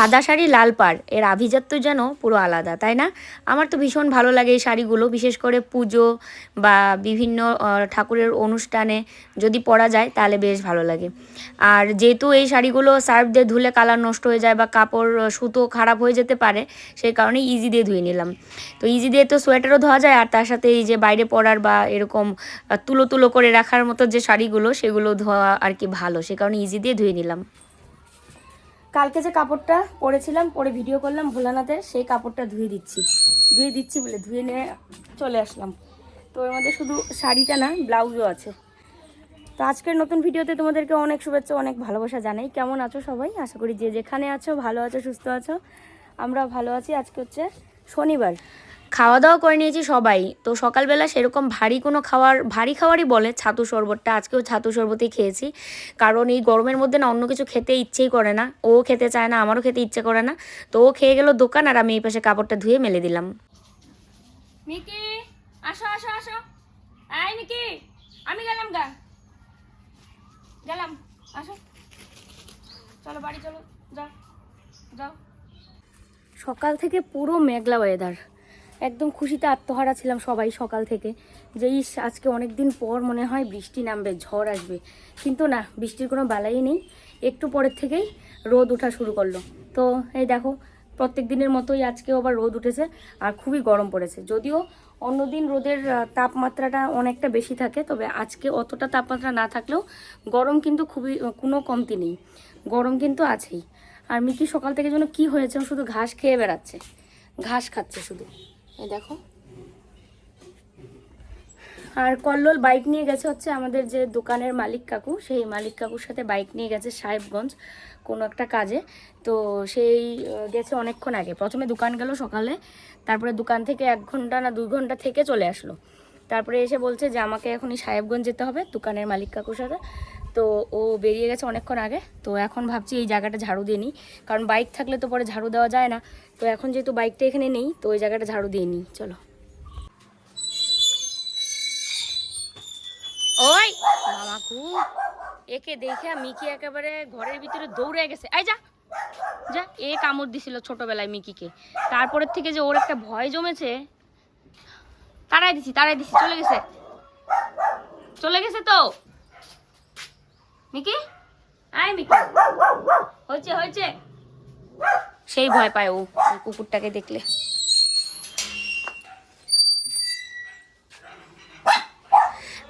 সাদা শাড়ি লাল পাড়। এর আভিজাত্য যেন পুরো আলাদা, তাই না? আমার তো ভীষণ ভালো লাগে এই শাড়িগুলো, বিশেষ করে পুজো বা বিভিন্ন ঠাকুরের অনুষ্ঠানে যদি পরা যায় তাহলে বেশ ভালো লাগে। আর যেহেতু এই শাড়িগুলো সার্ফ দিয়ে ধুলে কালার নষ্ট হয়ে যায় বা কাপড়, সুতো খারাপ হয়ে যেতে পারে, সেই কারণে ইজি দিয়ে ধুয়ে নিলাম। তো ইজি দিয়ে তো সোয়েটারও ধোয়া যায়, আর তার সাথে এই যে বাইরে পরার বা এরকম তুলো তুলো করে রাখার মতো যে শাড়িগুলো, সেগুলো ধোয়া আর কি ভালো, সে কারণে ইজি দিয়ে ধুয়ে নিলাম। কালকে যে কাপড়টা পরেছিলাম, পরে ভিডিও করলাম ভোলানাথে সেই কাপড়টা ধুয়ে দিচ্ছি। ধুয়ে দিচ্ছি বলে ধুয়ে নিয়ে চলে আসলাম। তো এর মধ্যে শুধু শাড়িটা না, ব্লাউজও আছে। তো আজকের নতুন ভিডিওতে তোমাদেরকে অনেক শুভেচ্ছা, অনেক ভালোবাসা জানাই। কেমন আছো সবাই? আশা করি যে যেখানে আছো, ভালো আছো, সুস্থ আছো, আমরা ভালো আছি। আজকে হচ্ছে শনিবার। খাওয়া দাওয়া করে নিয়েছি সবাই। তো সকালবেলা সেরকম ভারী কোনো খাওয়ার ভারী খাওয়ারই বলে ছাতু শরবতটা। আজকেও ছাতু শরবতই খেয়েছি। কারণ এই গরমের মধ্যে না অন্য কিছু খেতে ইচ্ছেই করে না। ও খেতে চায় না আমারও খেতে ইচ্ছে করে না। তো ও খেয়ে গেল দোকান আর আমি এই পাশে কাপড়টা ধুয়ে মেলে দিলাম। মিকি আসো আসো আসো। আয় মিকি আমি গেলাম গা। গেলাম আসো। চলো বাড়ি চলো যাও যাও। সকাল থেকে পুরো মেঘলা ওয়েদার একদম খুশিতে আত্মহারা ছিলাম সবাই সকাল থেকে। যে ইস, আজকে অনেক দিন পর মনে হয় বৃষ্টি নামবে, ঝড় আসবে। কিন্তু না, বৃষ্টির কোনো বালাই নেই। একটু পরের থেকেই রোদ ওঠা শুরু করল। তো এই দেখো, প্রত্যেক দিনের মতোই আজকেও আবার রোদ উঠেছে আর খুবই গরম পড়েছে। যদিও অন্যদিন রোদের তাপমাত্রাটা অনেকটা বেশি থাকে, তবে আজকে অতটা তাপমাত্রা না থাকলেও গরম কিন্তু খুবই কোনো কমতি নেই। গরম কিন্তু আছেই। আর মিকি সকাল থেকে যেন কি হয়েছে শুধু ঘাস খেয়ে বেড়াচ্ছে। ঘাস খাচ্ছে শুধু। দেখো। আর কল্লোল বাইক নিয়ে গেছে হচ্ছে আমাদের যে দোকানের মালিক কাকু। সেই মালিক কাকুর সাথে বাইক নিয়ে গেছে সাহেবগঞ্জ কোনো একটা কাজে। তো সেই গেছে অনেকক্ষণ আগে। প্রথমে দোকান গেল সকালে, তারপরে দোকান থেকে এক ঘণ্টা না দুই ঘণ্টা থেকে চলে আসলো। তারপরে এসে বলছে যে, আমাকে এখনই সাহেবগঞ্জ যেতে হবে। দোকানের মালিক কাকুর সাথে। তো ও বেরিয়ে গেছে অনেকক্ষণ আগে। তো এখন ভাবছি এই জায়গাটা ঝাড়ু দিয়ে নিই। কারণ বাইক থাকলে তো পরে ঝাড়ু দেওয়া যায় না। তো এখন যেহেতু বাইকটা এখানে নেই, তো ওই জায়গাটা ঝাড়ু দিয়ে নিই। চলো। ওই মামাকু একে দেখে মিকি একেবারে ঘরের ভিতরে দৌড়ে গেছে। এই যা যা, এ কামড় দিছিল ছোটবেলায় মিকিকে। তারপরের থেকে যে ওর একটা ভয় জমেছে তাড়াই দিছি তাড়াই দিছি, চলে গেছে। চলে গেছে তো? মিকি? আয় মিকি। হয়েছে হয়েছে। সেই ভয় পায় ও কুকুরটাকে দেখলে।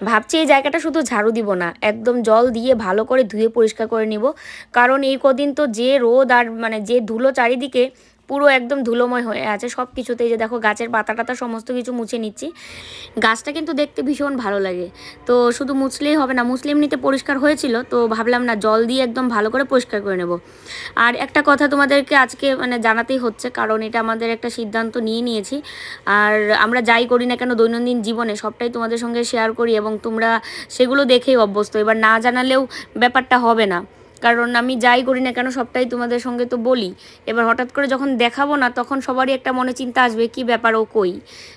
ভাবছি এই জায়গাটা শুধু ঝাড়ু দিব না, একদম জল দিয়ে ভালো করে ধুয়ে পরিষ্কার করে নিব। কারণ এই কদিন তো যে রোদ আর মানে যে ধুলো চারিদিকে পুরো একদম ধুলোময় হয়ে আছে সব কিছুতেই যে দেখো গাছের পাতা টাতা সমস্ত কিছু মুছে নিচ্ছি। গাছটা কিন্তু দেখতে ভীষণ ভালো লাগে। তো শুধু মুছলেই হবে না মুসলিম নিতে পরিষ্কার হয়েছিল, তো ভাবলাম না জল দিয়ে একদম ভালো করে পরিষ্কার করে নেব। আর একটা কথা তোমাদেরকে আজকে মানে জানাতেই হচ্ছে, কারণ এটা আমাদের একটা সিদ্ধান্ত নিয়ে নিয়েছি। আর আমরা যাই করি না কেন দৈনন্দিন জীবনে সবটাই তোমাদের সঙ্গে শেয়ার করি এবং তোমরা সেগুলো দেখেই অভ্যস্ত। এবার না জানালেও ব্যাপারটা হবে না। কারণ আমি যাই করি না কেন সবটাই তোমাদের সঙ্গে তো বলি। এবার হঠাৎ করে যখন দেখাবো না, তখন সবারই একটা মনে চিন্তা আসবে, কি ব্যাপার, ও কই?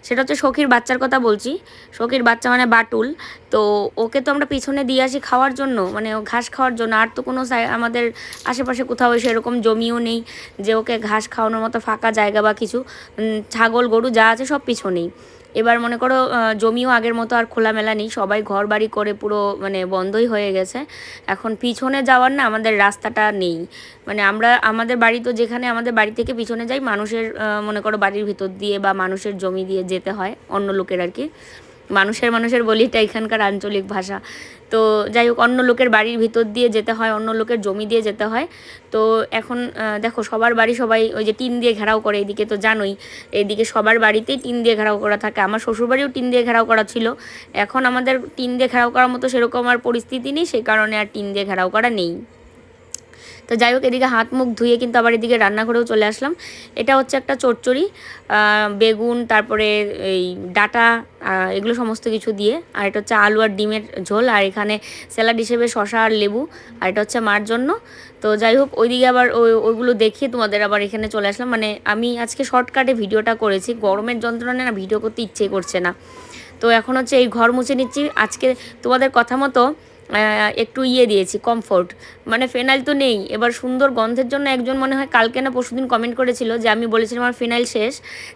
সেটা হচ্ছে সখীর বাচ্চার কথা বলছি। সখীর বাচ্চা মানে বাটুল। তো ওকে তো আমরা পিছনে দিয়ে আসি খাওয়ার জন্য মানে ঘাস খাওয়ার জন্য। আর তো কোনো আমাদের আশেপাশে কোথাও সেরকম জমিও নেই যে ওকে ঘাস খাওয়ানোর মতো ফাঁকা জায়গা বা কিছু। ছাগল, গরু যা আছে সব পিছনেই। এবার মনে করো জমিও আগের মতো আর খোলামেলা নেই, সবাই ঘর বাড়ি করে পুরো মানে বন্ধই হয়ে গেছে। এখন পিছনে যাওয়ার না আমাদের রাস্তাটা নেই। মানে আমরা, আমাদের বাড়ি তো যেখানে আমাদের বাড়ি থেকে পিছনে যাই, মানুষের মনে করো বাড়ির ভিতর দিয়ে বা মানুষের জমি দিয়ে যেতে হয়, অন্য লোকের আর কি। মানুষের মানুষের বলি এটা এখানকার আঞ্চলিক ভাষা। তো যাই হোক, অন্য লোকের বাড়ির ভিতর দিয়ে যেতে হয়, অন্য লোকের জমি দিয়ে যেতে হয়। তো এখন দেখো সবার বাড়ি সবাই ওই যে টিন দিয়ে ঘেরাও করে এদিকে তো জানোই, এদিকে সবার বাড়িতেই টিন দিয়ে ঘেরাও করা থাকে। আমার শ্বশুরবাড়িও টিন দিয়ে ঘেরাও করা ছিল। এখন আমাদের টিন দিয়ে ঘেরাও করার মতো সেরকম আর পরিস্থিতি নেই সেই কারণে আর টিন দিয়ে ঘেরাও করা নেই। তো যাই হোক, এদিকে হাত মুখ ধুয়ে কিন্তু আবার এদিকে রান্নাঘরেও চলে আসলাম। এটা হচ্ছে একটা চচ্চড়ি বেগুন, তারপরে এই ডাটা এগুলো সমস্ত কিছু দিয়ে, আর এটা হচ্ছে আলু আর ডিমের ঝোল, আর এখানে স্যালাড হিসেবে শশা আর লেবু, আর এটা হচ্ছে মার জন্য। তো যাই হোক, ওইদিকে আবার ওই ওইগুলো দেখিয়ে তোমাদের আবার এখানে চলে আসলাম। মানে আমি আজকে শর্টকাটে ভিডিওটা করেছি, গরমের যন্ত্রণায় না ভিডিও করতে ইচ্ছে করছে না। তো এখন হচ্ছে এই ঘর মুছে নিচ্ছি। আজকে তোমাদের কথা মতো একটু ইয়ে দিয়েছি কমফোর্ট মানে ফেনাইল তো নেই। এবার সুন্দর গন্ধের জন্য একজন মনে হয় কালকে না পরশুদিন কমেন্ট করেছিল যে আমি বলেছিলাম আমার ফেনাইল শেষ।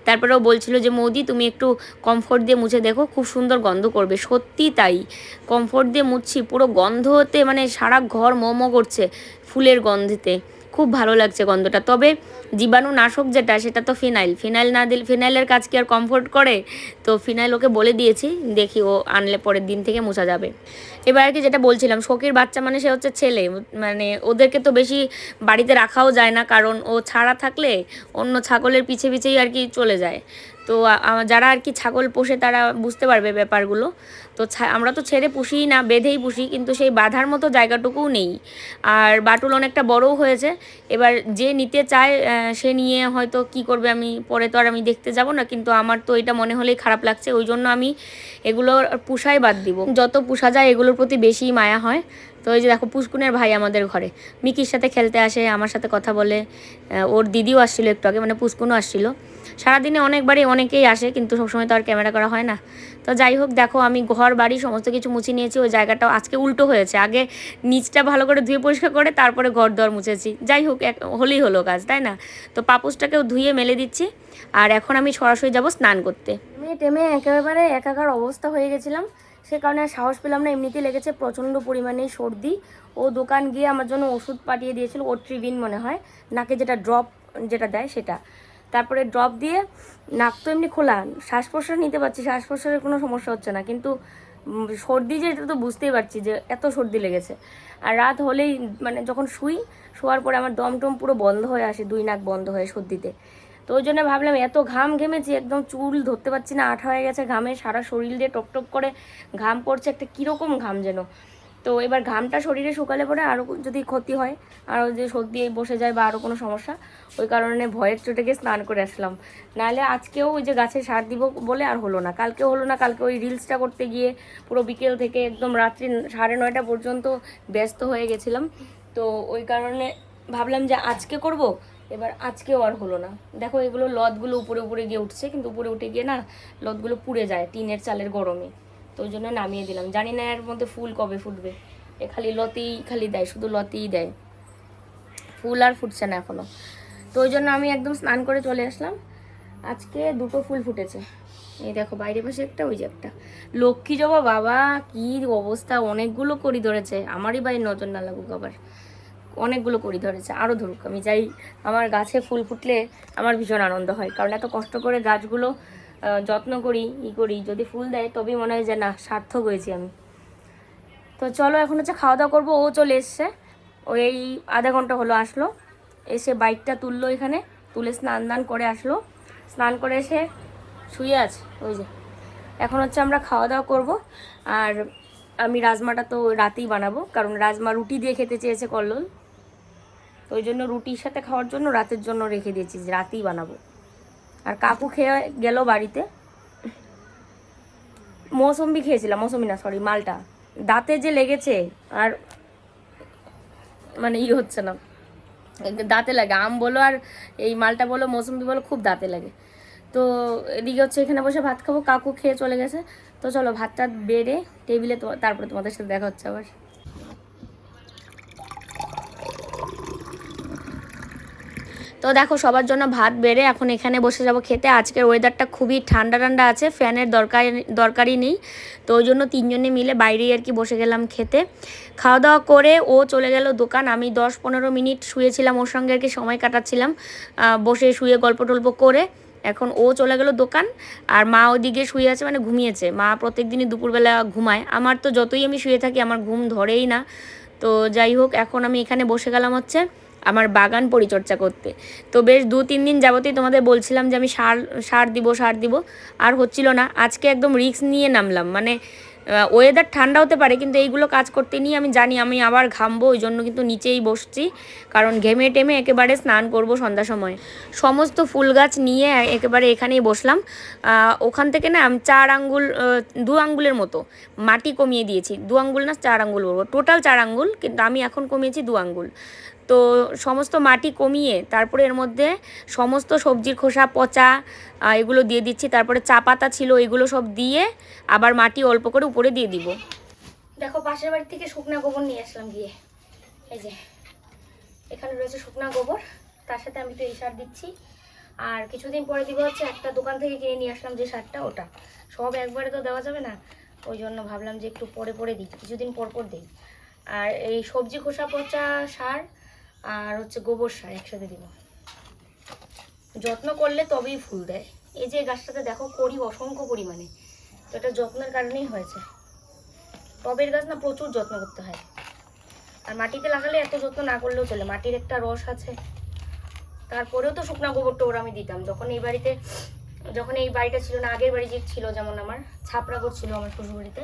তারপরে ও বলছিল যে, মৌদি, তুমি একটু কমফোর্ট দিয়ে মুছে দেখো, খুব সুন্দর গন্ধ করবে। সত্যি তাই। কমফোর্ট দিয়ে মুছছি, পুরো গন্ধতে মানে সারা ঘর মোমো করছে ফুলের গন্ধেতে। খুব ভালো লাগছে গন্ধটা। তবে জীবাণুনাশক যেটা, সেটা তো ফিনাইল। ফিনাইল না দিলে, ফিনাইলের কাজ কি আর কমফোর্ট করে? তো ফিনাইল ওকে বলে দিয়েছি, দেখি ও আনলে পরের দিন থেকে মোছা যাবে। এবার আর কি যেটা বলছিলাম, শোকের বাচ্চা মানে সে হচ্ছে ছেলে। মানে ওদেরকে তো বেশি বাড়িতে রাখাও যায় না, কারণ ও ছাড়া থাকলে অন্য ছাগলের পিছে পিছেই আর কি চলে যায়। তো যারা আর কি ছাগল পোষে তারা বুঝতে পারবে ব্যাপারগুলো। তো আমরা তো ছেড়ে পুষিই না, বেঁধেই পুষি, কিন্তু সেই বাঁধার মতো জায়গাটুকুও নেই। আর বাটুল অনেকটা বড়ও হয়েছে, এবার যে নিতে চায় সে নিয়ে হয়তো কি করবে আমি, পরে তো আর আমি দেখতে যাব না, কিন্তু আমার তো এটা মনে হলেই খারাপ লাগছে, ওই জন্য আমি এগুলোর পুষাই বাদ দিব। যত পুষা যায়, এগুলোর প্রতি বেশি মায়া হয়। তো এই যে দেখো পুষ্কুনের ভাই আমাদের ঘরে। মিকির সাথে খেলতে আসে, আমার সাথে কথা বলে। ওর দিদিও আসছিল একটু আগে মানে পুষ্কুনও আসছিল। সারাদিনে অনেকবারই অনেকেই আসে, কিন্তু সবসময় তো আর ক্যামেরা করা হয় না। তো যাই হোক, দেখো আমি ঘর, বাড়ি সমস্ত কিছু মুছে নিয়েছি, ওই জায়গাটাও আজকে উল্টো হয়েছে। আগে নিচটা ভালো করে ধুয়ে পরিষ্কার করে, তারপরে ঘর দর মুছেছি। যাই হোক, এক, হলেই হলো কাজ, তাই না? তো পাপুসটাকেও ধুয়ে মেলে দিচ্ছি, আর এখন আমি সরাসরি যাব স্নান করতে। আমি টেমে একেবারে একাকার অবস্থা হয়ে গেছিলাম। সে কারণে সাহস পেলাম না। এমনিতেই লেগেছে প্রচণ্ড পরিমাণে সর্দি। ও দোকান গিয়ে আমার জন্য ওষুধ পাঠিয়ে দিয়েছিল ও ট্রিবিন মনে হয়। নাকে যেটা ড্রপ যেটা দেয় সেটা। তারপরে ড্রপ দিয়ে নাক তো এমনি খোলা। শ্বাস প্রশ্বাস নিতে পারছি শ্বাস প্রশ্বাসের কোনো সমস্যা হচ্ছে না। কিন্তু সর্দি যে এটা তো বুঝতেই পারছি যে এত সর্দি লেগেছে। আর রাত হলেই মানে যখন শুই, শোয়ার পরে আমার দম টম পুরো বন্ধ হয়ে আসে, দুই নাক বন্ধ হয়ে সর্দিতে। তো ওই জন্য ভাবলাম এত ঘাম ঘেমেছি, একদম চুল ধরতে পারছি না, আঠা হয়ে গেছে ঘামে, সারা শরীর দিয়ে টপ করে ঘাম পড়ছে, একটা কীরকম ঘাম যেন। তো এবার ঘামটা শরীরে শুকালে পরে আরও যদি ক্ষতি হয় আরও যে সর্দি বসে যায় বা আরও কোনো সমস্যা, ওই কারণে ভয়ের চোটে গিয়ে স্নান করে আসলাম। নাহলে আজকেও ওই যে গাছে সার দিব বলে আর হলো না কালকেও হলো না, কালকে ওই রিলসটা করতে গিয়ে পুরো বিকেল থেকে একদম রাত্রি সাড়ে নয়টা পর্যন্ত ব্যস্ত হয়ে গেছিলাম। তো ওই কারণে ভাবলাম যে আজকে করব এবার আজকেও আর হলো না। দেখো এগুলো লতগুলো উপরে উপরে গিয়ে উঠছে, কিন্তু উপরে উঠে গিয়ে না লতগুলো পুড়ে যায় টিনের চালের গরমে। তো ওই জন্য নামিয়ে দিলাম। জানি না এর মধ্যে ফুল কবে ফুটবে। এ খালি লতেই খালি দেয়, শুধু লতেই দেয়। ফুল আর ফুটছে না এখনও তো ওই জন্য আমি একদম স্নান করে চলে আসলাম। আজকে দুটো ফুল ফুটেছে। এই দেখো বাইরে পাশে একটা, ওই যে একটা। লক্ষ্মী জবা, বাবা, কি অবস্থা! অনেকগুলো করি ধরেছে। আমারই বাড়ির নজর না লাগুক আবার। অনেকগুলো করি ধরেছে আরও ধরুক। আমি যাই, আমার গাছে ফুল ফুটলে আমার ভীষণ আনন্দ হয়, কারণ এত কষ্ট করে গাছগুলো যত্ন করি, ই করি, যদি ফুল দেয় তবেই মনে হয় যে না, সার্থক হয়েছি আমি। তো চলো এখন হচ্ছে খাওয়া দাওয়া করব, ও চলে এসছে। ওই আধা ঘণ্টা হলো আসলো, এসে বাইকটা তুললো এখানে, তুলে স্নান দান করে আসলো। স্নান করে এসে শুয়ে আছে, ওই যে। এখন হচ্ছে আমরা খাওয়া দাওয়া করব, আর আমি রাজমাটা তো রাতেই বানাবো, কারণ রাজমা রুটি দিয়ে খেতে চেয়েছে কল্লোল। তো ওই জন্য রুটির সাথে খাওয়ার জন্য রাতের জন্য রেখে দিয়েছি রাতেই বানাবো। আর কাকু খেয়ে গেল বাড়িতে। মৌসম্বি খেয়েছিলাম, মৌসম্বি না সরি মালটা। দাঁতে যে লেগেছে, আর মানে ই হচ্ছে না। দাঁতে লাগে, আম বলো আর এই মালটা বলো মৌসুমি বলো, খুব দাঁতে লাগে। তো এদিকে হচ্ছে এখানে বসে ভাত খাব, কাকু খেয়ে চলে গেছে। তো চলো ভাতটা বেড়ে টেবিলে তারপরে তোমাদের সাথে দেখা হচ্ছে আবার। তো দেখো, সবার জন্য ভাত বেড়ে এখন এখানে বসে যাব খেতে। আজকের ওয়েদারটা খুবই ঠান্ডা ঠান্ডা আছে ফ্যানের দরকার, দরকারই নেই। তো ওই জন্য তিনজনে মিলে বাইরেই আর কি বসে গেলাম খেতে। খাওয়া দাওয়া করে ও চলে গেল দোকান। আমি দশ পনেরো মিনিট শুয়েছিলাম, ওর সঙ্গে আর কি সময় কাটাচ্ছিলাম বসে শুয়ে গল্প টল্প করে। এখন ও চলে গেল দোকান, আর মা ওদিকে শুয়ে আছে মানে ঘুমিয়েছে। মা প্রত্যেক দিনই দুপুরবেলা ঘুমায়। আমার তো যতই আমি শুয়ে থাকি, আমার ঘুম ধরেই না। তো যাই হোক, এখন আমি এখানে বসে গেলাম হচ্ছে। আমার বাগান পরিচর্যা করতে। তো বেশ দু তিন দিন যাবতই তোমাদের বলছিলাম যে আমি সার সার দিব সার দিব। আর হচ্ছিল না, আজকে একদম রিক্স নিয়ে নামলাম। মানে ওয়েদার ঠান্ডা হতে পারে, কিন্তু এইগুলো কাজ করতে নিয়ে আমি জানি আমি আবার ঘামবো ওই জন্য কিন্তু নিচেই বসছি। কারণ ঘেমে টেমে একেবারে স্নান করব সন্ধ্যা সময়। সমস্ত ফুল গাছ নিয়ে একেবারে এখানেই বসলাম। ওখান থেকে না, আমি চার আঙ্গুল দু আঙ্গুলের মতো মাটি কমিয়ে দিয়েছি। দু আঙ্গুল না, চার আঙ্গুল বলব। টোটাল চার আঙ্গুল, কিন্তু আমি এখন কমিয়েছি দু আঙ্গুল। তো সমস্ত মাটি কমিয়ে তারপরে এর মধ্যে সমস্ত সবজির খোসা, পচা এগুলো দিয়ে দিচ্ছি। তারপরে চা পাতা ছিল, এগুলো সব দিয়ে আবার মাটি অল্প করে উপরে দিয়ে দিব। দেখো, পাশের বাড়ি থেকে শুকনা গোবর নিয়ে আসলাম গিয়ে। এই যে, এখানে রয়েছে শুকনা গোবর। তার সাথে আমি তো এই সার দিচ্ছি। আর কিছুদিন পরে দিব হচ্ছে একটা দোকান থেকে কিনে নিয়ে আসলাম যে সারটা, ওটা। সব একবারে তো দেওয়া যাবে না। ওই জন্য ভাবলাম যে একটু পরে পরে দিই, কিছুদিন পর পর দিই। আর এই সবজি খোসা, পচা সার আর হচ্ছে গোবর সার একসাথে দিব। যত্ন করলে তবেই ফুল দেয়। এই যে গাছটাতে দেখো করি অসংখ্য পরিমাণে। তো এটা যত্নের কারণেই হয়েছে। টবের গাছ না প্রচুর যত্ন করতে হয়। আর মাটিতে লাগালে এত যত্ন না করলেও চলে। মাটির একটা রস আছে। তারপরেও তো শুকনা গোবর টোবর আমি দিতাম। যখন এই বাড়িতে, যখন এই বাড়িটা ছিল না, আগের বাড়ি যে ছিল যেমন আমার ছাপড়াগড় ছিল আমার শ্বশুরবাড়িতে।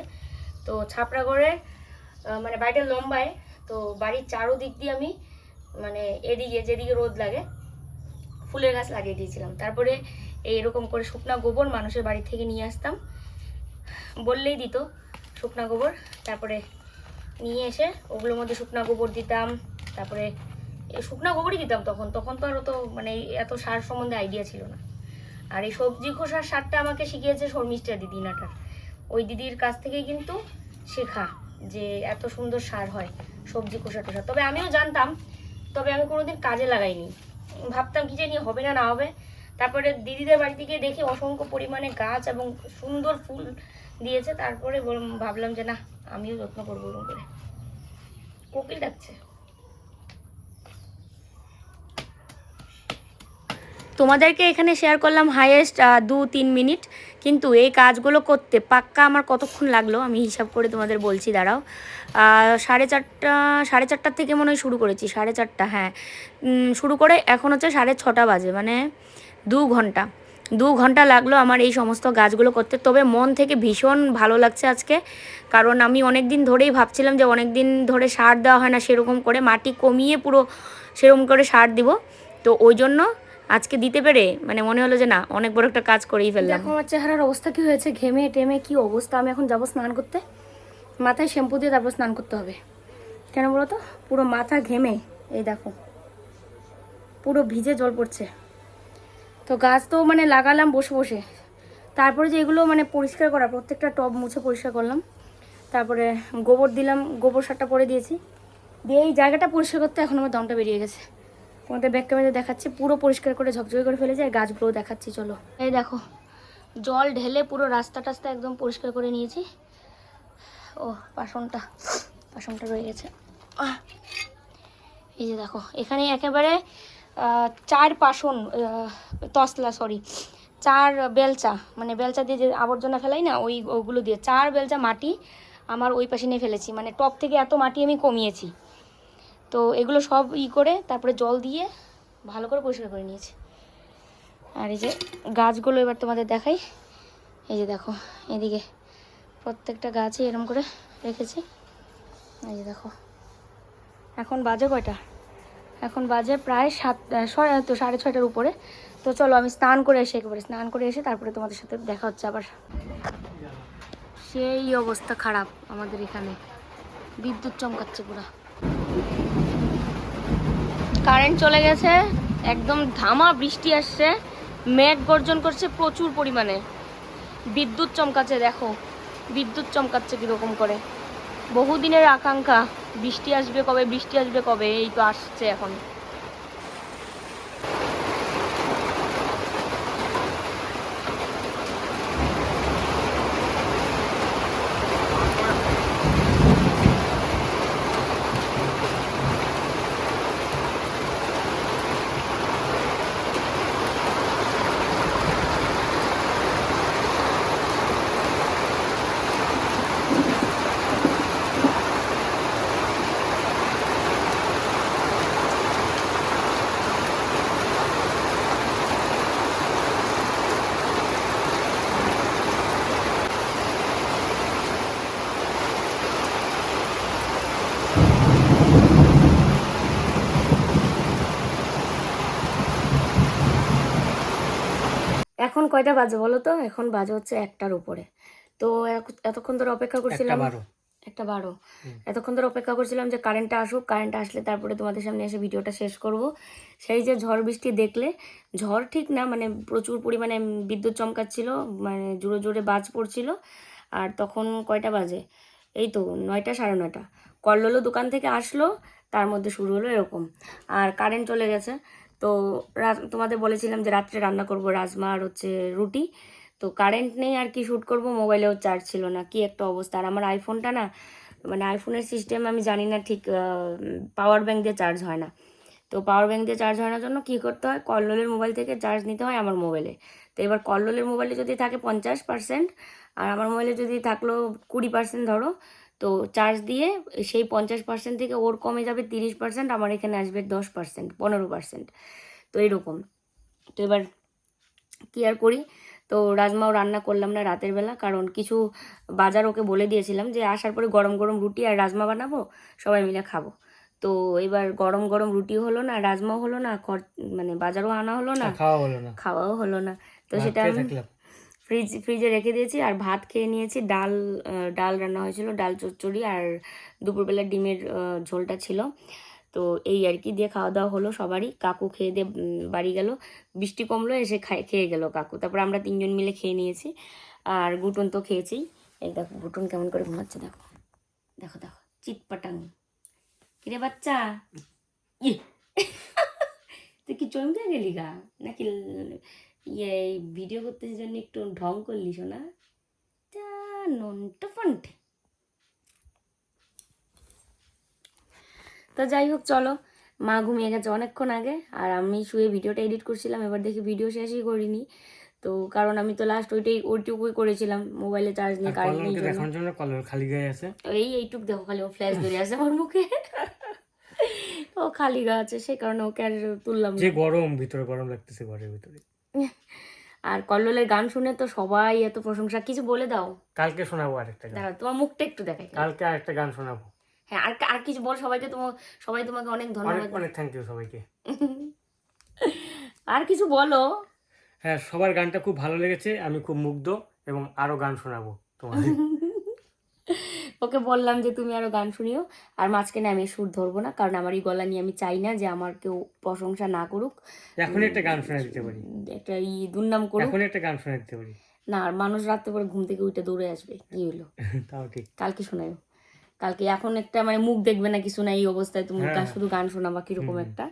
তো ছাপড়াগড়ে মানে বাড়িটা লম্বায়, তো বাড়ির চারোদিক দিয়ে আমি মানে এদিকে যেদিকে রোদ লাগে, ফুলের গাছ লাগিয়ে দিয়েছিলাম। তারপরে এইরকম করে শুকনা গোবর মানুষের বাড়ি থেকে নিয়ে আসতাম। বললেই দিত শুকনা গোবর। তারপরে নিয়ে এসে ওগুলোর মধ্যে শুকনা গোবর দিতাম। তারপরে শুকনা গোবরই দিতাম তখন। তখন তো আর তো মানে এত সার সম্বন্ধে আইডিয়া ছিল না। আর এই সবজি খোসার সারটা আমাকে শিখিয়েছে শর্মিষ্ঠা দিদি নাটার। ওই দিদির কাছ থেকেই কিন্তু শেখা যে এত সুন্দর সার হয় সবজি খোসা টোসা। তবে আমিও জানতাম তবে আমি কোনোদিন কাজে লাগাইনি। ভাবতাম কি জানি হবে না না হবে। তারপরে দিদিদের বাড়ি গিয়ে দেখি অসংখ্য পরিমাণে গাছ এবং সুন্দর ফুল দিয়েছে। তারপরে ভাবলাম যে না, আমিও যত্ন করব করে। কোকিল ডাকছে। তোমাদেরকে এখানে শেয়ার করলাম হাইয়েস্ট দু, তিন মিনিট কিন্তু এই কাজগুলো করতে পাক্কা আমার কতক্ষণ লাগল আমি হিসাব করে তোমাদের বলছি, দাঁড়াও। সাড়ে চারটা, সাড়ে চারটার থেকে মনে হয় শুরু করেছি, সাড়ে চারটা হ্যাঁ। শুরু করে এখন হচ্ছে সাড়ে ছটা বাজে মানে দু ঘণ্টা। দু ঘণ্টা লাগল আমার এই সমস্ত গাছগুলো করতে, তবে মন থেকে ভীষণ ভালো লাগছে আজকে। কারণ আমি অনেক দিন ধরেই ভাবছিলাম যে অনেক দিন ধরে সার দেওয়া হয় না সেরকম করে, মাটি কমিয়ে পুরো সেরকম করে সার দিব। তো ওই জন্য আজকে দিতে পেরে মানে মনে হলো যে না অনেক বড় একটা কাজ করেই ফেললাম। দেখো আমার চেহারার অবস্থা কি হয়েছে ঘেমে টেমে কি অবস্থা? আমি এখন যাব স্নান করতে। মাথায় শ্যাম্পু দিয়ে তারপর স্নান করতে হবে। কেন বলো তো? পুরো মাথা ঘেমে। এই দেখো পুরো ভিজে জল পড়ছে। তো গাছ তো মানে লাগালাম বসে বসে। তারপরে যে এগুলো মানে পরিষ্কার করা প্রত্যেকটা টব মুছে পরিষ্কার করলাম। তারপরে গোবর দিলাম গোবর সারটা পরে দিয়েছি। দিয়ে এই জায়গাটা পরিষ্কার করতে এখন আমার দমটা বেরিয়ে গেছে। তোমাদের ব্যাক ক্যামেরা দেখাচ্ছি, পুরো পরিষ্কার করে ঝকঝকে করে ফেলেছে আর গাছগুলোও দেখাচ্ছি, চলো। এই দেখো, জল ঢেলে পুরো রাস্তা টাস্তা একদম পরিষ্কার করে নিয়েছি। ও, পাশনটা পাশনটা রয়ে গেছে! এই যে দেখো, এখানে একেবারে চার পাশন তসলা সরি চার বেলচা মানে বেলচা দিয়ে যে আবর্জনা ফেলাই না, ওই, ওগুলো দিয়ে, চার বেলচা মাটি আমার ওই পাশে নিয়ে ফেলেছি। মানে টপ থেকে এত মাটি আমি কমিয়েছি। তো এগুলো সব ই করে তারপরে জল দিয়ে ভালো করে পরিষ্কার করে নিয়েছি। আর এই যে গাছগুলো এবার তোমাদের দেখাই। এই যে দেখো, এদিকে প্রত্যেকটা গাছে এরম করে রেখেছি। এই যে দেখো, এখন বাজে কয়টা? এখন বাজে প্রায় সাত তো সাড়ে ছয়টার উপরে। তো চলো আমি স্নান করে এসে একেবারে স্নান করে এসে তারপরে তোমাদের সাথে দেখা হচ্ছে আবার। সেই অবস্থা খারাপ আমাদের এখানে। বিদ্যুৎ চমকাচ্ছে পুরা। কারেন্ট চলে গেছে, একদম ধামা বৃষ্টি আসছে, মেঘ গর্জন করছে প্রচুর পরিমাণে। বিদ্যুৎ চমকাচ্ছে, দেখো, বিদ্যুৎ চমকাচ্ছে কীরকম করে। বহুদিনের আকাঙ্ক্ষা, বৃষ্টি আসবে কবে, বৃষ্টি আসবে কবে, এই তো আসছে এখন। এখন কয়টা বাজে বলো তো? এখন বাজে হচ্ছে একটার উপরে। তো এতক্ষণ ধরে অপেক্ষা করছিলাম একটা বারো। এতক্ষণ ধরে অপেক্ষা করছিলাম যে কারেন্টটা আসুক কারেন্ট আসলে তারপরে তোমাদের সামনে এসে ভিডিওটা শেষ করব। সেই যে ঝড় বৃষ্টি দেখলে ঝড় ঠিক না মানে প্রচুর পরিমাণে বিদ্যুৎ চমকাচ্ছিল মানে জোরে জোরে বাজ পড়ছিল আর তখন কয়টা বাজে? এই তো নয়টা সাড়ে নয়টা। কল্লোলো দোকান থেকে আসলো তার মধ্যে শুরু হলো এরকম। আর কারেন্ট চলে গেছে। তো তোমাদের বলেছিলাম যে রাত্রে রান্না করব রাজমা আর হচ্ছে রুটি। তো কারেন্ট নেই আর কি শ্যুট করব মোবাইলেও চার্জ ছিল না। কি একটা অবস্থা। আর আমার আইফোনটা না মানে আইফোনের সিস্টেম আমি জানি না ঠিক পাওয়ার ব্যাঙ্ক দিয়ে চার্জ হয় না। তো পাওয়ার ব্যাঙ্ক দিয়ে চার্জ হয় না জন্য কী করতে হয়? কল্লোলের মোবাইল থেকে চার্জ নিতে হয় আমার মোবাইলে তো এবার কল্লোলের মোবাইলে যদি থাকে পঞ্চাশ পার্সেন্ট আর আমার মোবাইলে যদি থাকল কুড়ি পার্সেন্ট ধরো তো চার্জ দিয়ে সেই পঞ্চাশ পার্সেন্ট থেকে ওর কমে যাবে তিরিশ পার্সেন্ট আমার এখানে আসবে দশ পার্সেন্ট পনেরো পার্সেন্ট তো এরকম। তো এবার কী আর করি? তো রাজমাও রান্না করলাম না রাতের বেলা কারণ কিছু বাজার ওকে বলে দিয়েছিলাম যে আসার পরে গরম গরম রুটি আর রাজমা বানাবো সবাই মিলে খাব। তো এবার গরম গরম রুটি হলো না রাজমাও হলো না মানে বাজারও আনা হলো না খাওয়া হলো না। খাওয়াও হলো না। তো সেটা আমি ফ্রিজ ফ্রিজে রেখে দিয়েছি আর ভাত খেয়ে নিয়েছি। ডাল ডাল রান্না হয়েছিল, ডাল চচ্চড়ি আর দুপুরবেলা ডিমের ঝোলটা ছিল। তো এই আর কি দিয়ে খাওয়া দাওয়া হলো সবারই। কাকু খেয়ে দিয়ে বাড়ি গেল। বৃষ্টি কমলো, এসে খাই খেয়ে গেল কাকু। তারপর আমরা তিনজন মিলে খেয়ে নিয়েছি। আর গুটন তো খেয়েছি। এই দেখো, গুটন কেমন করে ঘুমাচ্ছে, দেখো। দেখো দেখো, চিটপাটাং। কিরে বাচ্চা? তুই কি চমকে গেলি গা? নাকি ইয়ে ভিডিও করতে জন্য একটু ঢং করলি শোনা নন্টো ফন্টে। তো যাই হোক চলো। মা ঘুমিয়ে গেছে অনেকক্ষণ আগে আর আমি শুয়ে ভিডিওটা এডিট করছিলাম এবার দেখি ভিডিও শেষই করিনি। তো কারণ আমি তো লাস্ট ওইটাই ওইটুকুই করেছিলাম মোবাইলে চার্জ নিয়ে কারেন্ট নেই জন্য। কলম খালি গায়ে আছে? এই এইটুক দেখো খালি ও ফ্ল্যাশ ধরে আছে আমার মুখে। ও খালি গা আছে সেই কারণে ওকে আর তুললাম যে গরম ভিতরে গরম লাগতেছে ঘরের ভিতরে। আর কল্লোলের গান শুনে তো সবাই এত প্রশংসা। কিছু বলে দাও। কালকে শোনাবো আরেকটা গান। দাঁড়াও তোমার মুখটা একটু দেখাই। কালকে আরেকটা গান শোনাবো। হ্যাঁ আর আর কিছু বল সবাইকে তোমার সবাই তোমাকে অনেক ধন্যবাদ। অনেক থ্যাংক ইউ সবাইকে। আর কিছু বলো। হ্যাঁ সবার গানটা খুব ভালো লেগেছে আমি খুব মুগ্ধ এবং আরও গান শোনাবো তোমার ওকে বললাম যে তুমি আরও গান শুনিও। আর মাঝখানে আমি সুর ধরবো না কারণ আমার এই গলা নিয়ে আমি চাই না যে আমার কেউ প্রশংসা না করুক। এখন একটা গান শোনা দিতে পারি। একটা ই দুর্নাম করুক। এখন একটা গান শোনা দিতে পারি। না আর মানুষ রাত্রে পরে ঘুম থেকে উঠে দৌড়ে আসবে। কি হলো তাও ঠিক। কালকে শোনাও কালকে এখন একটা মানে মুখ দেখবে না কিছু না এই অবস্থায় তুমি হ্যাঁ। শুধু গান শোনা শোনাবা কীরকম একটা?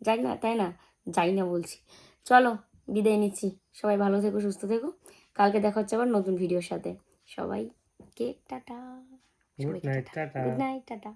যাই না তাই না? যাই না বলছি। চলো বিদায় নিচ্ছি। সবাই ভালো থেকো সুস্থ থেকো। কালকে দেখা হচ্ছে আবার নতুন ভিডিওর সাথে। সবাইকে tata good night tata good night tata